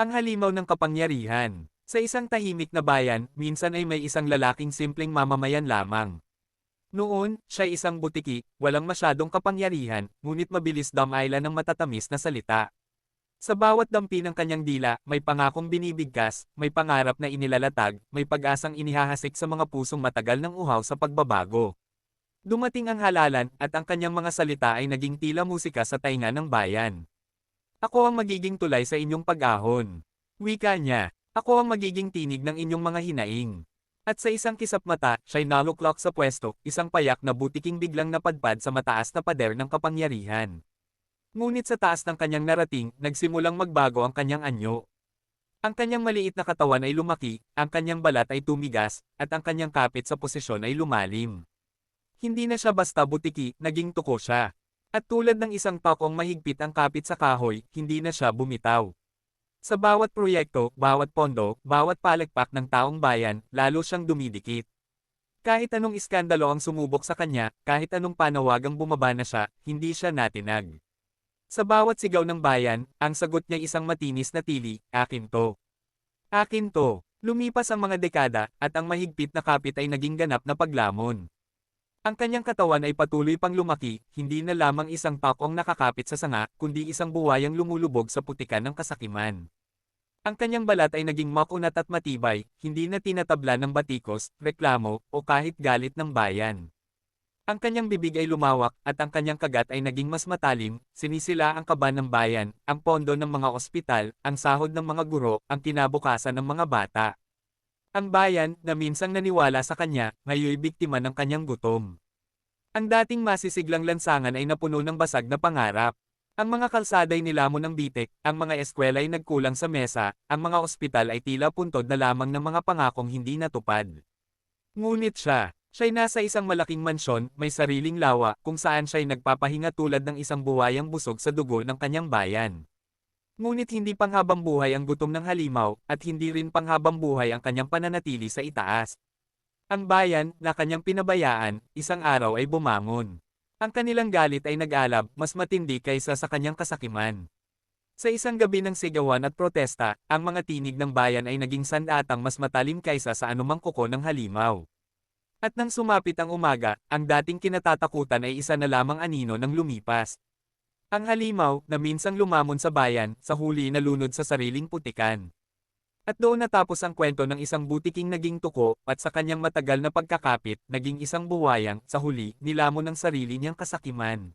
Ang halimaw ng kapangyarihan. Sa isang tahimik na bayan, minsan ay may isang lalaking simpleng mamamayan lamang. Noon, siya isang butiki, walang masyadong kapangyarihan, ngunit mabilis damailan ng matatamis na salita. Sa bawat dampi ng kanyang dila, may pangakong binibigkas, may pangarap na inilalatag, may pag-asang inihahasik sa mga pusong matagal ng uhaw sa pagbabago. Dumating ang halalan, at ang kanyang mga salita ay naging tila musika sa tainga ng bayan. Ako ang magiging tulay sa inyong pag-ahon. Wika niya, ako ang magiging tinig ng inyong mga hinaing. At sa isang kisap mata, siya'y naluklok sa pwesto, isang payak na butiking biglang napadpad sa mataas na pader ng kapangyarihan. Ngunit sa taas ng kanyang narating, nagsimulang magbago ang kanyang anyo. Ang kanyang maliit na katawan ay lumaki, ang kanyang balat ay tumigas, at ang kanyang kapit sa posisyon ay lumalim. Hindi na siya basta butiki, naging tuko siya. At tulad ng isang takong mahigpit ang kapit sa kahoy, hindi na siya bumitaw. Sa bawat proyekto, bawat pondo, bawat palagpak ng taong bayan, lalo siyang dumidikit. Kahit anong iskandalo ang sumubok sa kanya, kahit anong panawagang bumaba na siya, hindi siya natinag. Sa bawat sigaw ng bayan, ang sagot niya isang matinis na tili, akin to. Akin to. Lumipas ang mga dekada, at ang mahigpit na kapit ay naging ganap na paglamon. Ang kanyang katawan ay patuloy pang lumaki, hindi na lamang isang takong nakakapit sa sanga, kundi isang buwayang lumulubog sa putikan ng kasakiman. Ang kanyang balat ay naging makunat at matibay, hindi na tinatabla ng batikos, reklamo, o kahit galit ng bayan. Ang kanyang bibig ay lumawak, at ang kanyang kagat ay naging mas matalim, sinisila ang kaba ng bayan, ang pondo ng mga ospital, ang sahod ng mga guro, ang kinabukasan ng mga bata. Ang bayan, na minsang naniwala sa kanya, ngayoy biktima ng kanyang gutom. Ang dating masisiglang lansangan ay napuno ng basag na pangarap. Ang mga kalsada ay nilamon ng bitik, ang mga eskwela ay nagkulang sa mesa, ang mga ospital ay tila puntod na lamang ng mga pangakong hindi natupad. Ngunit siya, siya'y nasa isang malaking mansyon, may sariling lawa, kung saan siya'y nagpapahinga tulad ng isang buwayang busog sa dugo ng kanyang bayan. Ngunit hindi panghabang buhay ang gutom ng halimaw, at hindi rin panghabang buhay ang kanyang pananatili sa itaas. Ang bayan, na kanyang pinabayaan, isang araw ay bumangon. Ang kanilang galit ay nag-alab, mas matindi kaysa sa kanyang kasakiman. Sa isang gabi ng sigawan at protesta, ang mga tinig ng bayan ay naging sandatang mas matalim kaysa sa anumang kuko ng halimaw. At nang sumapit ang umaga, ang dating kinatatakutan ay isa na lamang anino ng lumipas. Ang halimaw, na minsang lumamon sa bayan, sa huli nalunod sa sariling putikan. At doon natapos ang kwento ng isang butiking naging tuko, at sa kanyang matagal na pagkakapit, naging isang buwayang, sa huli, nilamon ng sarili niyang kasakiman.